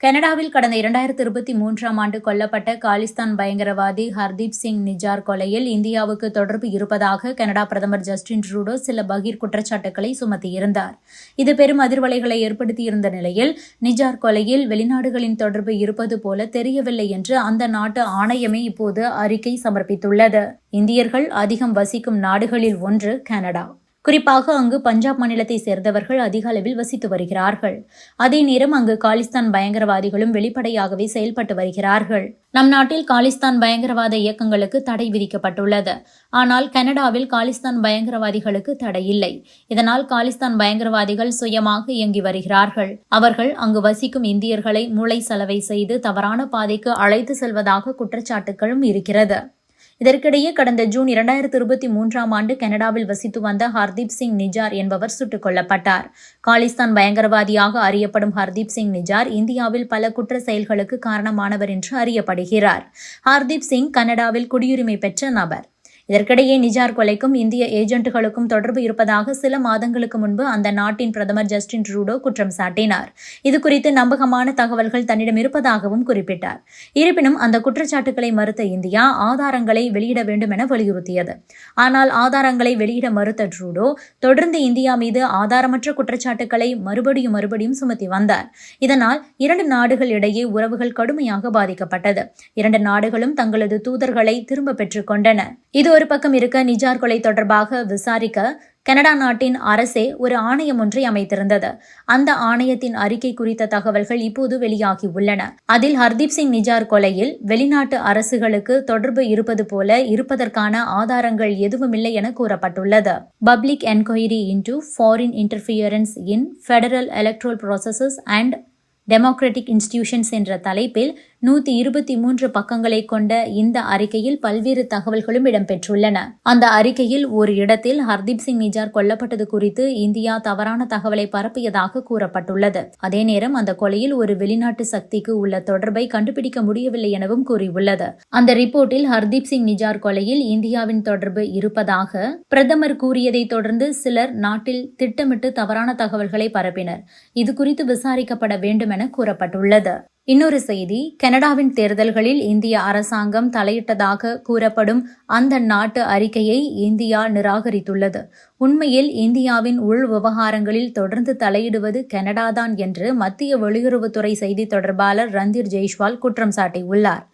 கனடாவில் கடந்த இரண்டாயிரத்தி இருபத்தி மூன்றாம் ஆண்டு கொல்லப்பட்ட காலிஸ்தான் பயங்கரவாதி ஹர்தீப் சிங் நிஜார் கொலையில் இந்தியாவுக்கு தொடர்பு இருப்பதாக கனடா பிரதமர் ஜஸ்டின் ட்ரூடோ சில பகீர் குற்றச்சாட்டுகளை சுமத்தியிருந்தார். இது பெரும் அதிர்வலைகளை ஏற்படுத்தியிருந்த நிலையில் நிஜார் கொலையில் வெளிநாடுகளின் தொடர்பு இருப்பது போல தெரியவில்லை என்று அந்த நாட்டு ஆணையமே இப்போது அறிக்கை சமர்ப்பித்துள்ளது. இந்தியர்கள் அதிகம் வசிக்கும் நாடுகளில் ஒன்று கனடா. குறிப்பாக அங்கு பஞ்சாப் மாநிலத்தை சேர்ந்தவர்கள் அதிக அளவில் வசித்து வருகிறார்கள். அதே நேரம் அங்கு காலிஸ்தான் பயங்கரவாதிகளும் வெளிப்படையாகவே செயல்பட்டு வருகிறார்கள். நம் நாட்டில் காலிஸ்தான் பயங்கரவாத இயக்கங்களுக்கு தடை விதிக்கப்பட்டுள்ளது. ஆனால் கனடாவில் காலிஸ்தான் பயங்கரவாதிகளுக்கு தடை இல்லை. இதனால் காலிஸ்தான் பயங்கரவாதிகள் சுயமாக இயங்கி வருகிறார்கள். அவர்கள் அங்கு வசிக்கும் இந்தியர்களை மூளை செலவை செய்து தவறான பாதைக்கு அழைத்து செல்வதாக குற்றச்சாட்டுகளும் இருக்கிறது. இதற்கிடையே கடந்த ஜூன் இரண்டாயிரத்தி இருபத்தி மூன்றாம் ஆண்டு கனடாவில் வசித்து வந்த ஹர்தீப் சிங் நிஜார் என்பவர் சுட்டுக் கொல்லப்பட்டார். காலிஸ்தான் பயங்கரவாதியாக அறியப்படும் ஹர்தீப் சிங் நிஜார் இந்தியாவில் பல குற்ற செயல்களுக்கு காரணமானவர் என்று அறியப்படுகிறார். ஹர்தீப் சிங் கனடாவில் குடியுரிமை பெற்ற நபர். இதற்கிடையே நிஜார் கொலைக்கும் இந்திய ஏஜென்ட்டுகளுக்கும் தொடர்பு இருப்பதாக சில மாதங்களுக்கு முன்பு அந்த நாட்டின் பிரதமர் ஜஸ்டின் ட்ரூடோ குற்றம் சாட்டினார். இதுகுறித்து நம்பகமான தகவல்கள் தன்னிடம் இருப்பதாகவும் குறிப்பிட்டார். இருப்பினும் அந்த குற்றச்சாட்டுகளை மறுத்த இந்தியா ஆதாரங்களை வெளியிட வேண்டும் என வலியுறுத்தியது. ஆனால் ஆதாரங்களை வெளியிட மறுத்த ட்ரூடோ தொடர்ந்து இந்தியா மீது ஆதாரமற்ற குற்றச்சாட்டுகளை மறுபடியும் மறுபடியும் சுமத்தி வந்தார். இதனால் இரண்டு நாடுகள் இடையே உறவுகள் கடுமையாக பாதிக்கப்பட்டது. இரண்டு நாடுகளும் தங்களது தூதர்களை திரும்ப பெற்றுக் கொண்டன. இது ஒரு பக்கம் இருக்க நிஜார் கொலை தொடர்பாக விசாரிக்க கனடா நாட்டின் அரசே ஒரு ஆணையம் ஒன்றை அமைத்திருந்தது. அந்த ஆணையத்தின் அறிக்கை குறித்த தகவல்கள் இப்போது வெளியாகி உள்ளன. அதில் ஹர்தீப் சிங் நிஜார் கொலையில் வெளிநாட்டு அரசுகளுக்கு தொடர்பு இருப்பது போல இருப்பதற்கான ஆதாரங்கள் எதுவுமில்லை என கூறப்பட்டுள்ளது. Public enquiry into foreign interference in federal electoral processes and democratic institutions என்ற தலைப்பில் நூத்தி இருபத்தி மூன்று பக்கங்களை கொண்ட இந்த அறிக்கையில் பல்வேறு தகவல்களும் இடம்பெற்றுள்ளன. அந்த அறிக்கையில் ஒரு இடத்தில் ஹர்தீப் சிங் நிஜார் கொல்லப்பட்டது குறித்து இந்தியா தவறான தகவலை பரப்பியதாக கூறப்பட்டுள்ளது. அதே நேரம் அந்த கொலையில் ஒரு வெளிநாட்டு சக்திக்கு உள்ள தொடர்பை கண்டுபிடிக்க முடியவில்லை எனவும் கூறியுள்ளது. அந்த ரிப்போர்ட்டில் ஹர்தீப் சிங் நிஜார் கொலையில் இந்தியாவின் தொடர்பு இருப்பதாக பிரதமர் கூறியதை தொடர்ந்து சிலர் நாட்டில் திட்டமிட்டு தவறான தகவல்களை பரப்பினர். இது குறித்து விசாரிக்கப்பட வேண்டும் என கூறப்பட்டுள்ளது. இன்னொரு செய்தி கனடாவின் தேர்தல்களில் இந்திய அரசாங்கம் தலையிட்டதாக கூறப்படும் அந்த நாட்டு அறிக்கையை இந்தியா நிராகரித்துள்ளது. உண்மையில் இந்தியாவின் உள் விவகாரங்களில் தொடர்ந்து தலையிடுவது கனடாதான் என்று மத்திய வெளியுறவுத்துறை செய்தி தொடர்பாளர் ரந்தீர் ஜெய்ஷ்வால் குற்றம் சாட்டியுள்ளார்.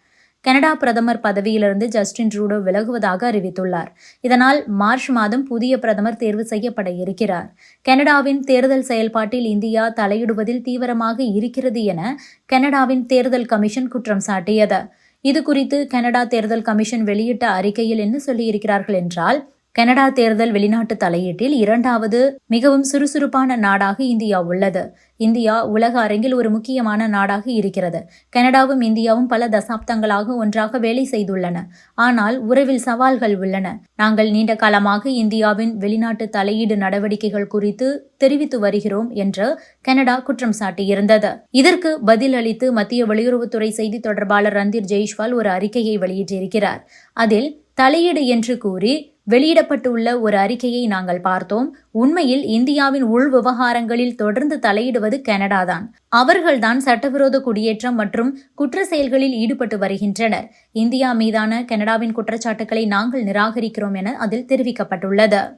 கனடா பிரதமர் பதவியிலிருந்து ஜஸ்டின் ட்ரூடோ விலகுவதாக அறிவித்துள்ளார். இதனால் மார்ச் மாதம் புதிய பிரதமர் தேர்வு செய்யப்பட இருக்கிறார். கனடாவின் தேர்தல் செயல்பாட்டில் இந்தியா தலையிடுவதில் தீவிரமாக இருக்கிறது என கனடாவின் தேர்தல் கமிஷன் குற்றம் சாட்டியது. இதுகுறித்து கனடா தேர்தல் கமிஷன் வெளியிட்ட அறிக்கையில் என்ன சொல்லியிருக்கிறார்கள் என்றால் கனடா தேர்தல் வெளிநாட்டு தலையீட்டில் இரண்டாவது மிகவும் சுறுசுறுப்பான நாடாக இந்தியா உள்ளது. இந்தியா உலக அரங்கில் ஒரு முக்கியமான நாடாக இருக்கிறது. கனடாவும் இந்தியாவும் பல தசாப்தங்களாக ஒன்றாக வேலை செய்துள்ளன. ஆனால் உறவில் சவால்கள் உள்ளன. நாங்கள் நீண்ட காலமாக இந்தியாவின் வெளிநாட்டு தலையீடு நடவடிக்கைகள் குறித்து தெரிவித்து வருகிறோம் என்று கனடா குற்றம் சாட்டியிருந்தது. இதற்கு பதில் அளித்து மத்திய வெளியுறவுத்துறை செய்தி தொடர்பாளர் ரந்தீர் ஜெய்ஷ்வால் ஒரு அறிக்கையை வெளியிட்டிருக்கிறார். அதில் தலையீடு என்று கூறி வெளியிடப்பட்டுள்ள ஒரு அறிக்கையை நாங்கள் பார்த்தோம். உண்மையில் இந்தியாவின் உள் விவகாரங்களில் தொடர்ந்து தலையிடுவது கனடாதான். அவர்கள்தான் சட்டவிரோத குடியேற்றம் மற்றும் குற்ற செயல்களில் ஈடுபட்டு வருகின்றனர். இந்தியா மீதான கனடாவின் குற்றச்சாட்டுக்களை நாங்கள் நிராகரிக்கிறோம் என அதில் தெரிவிக்கப்பட்டுள்ளது.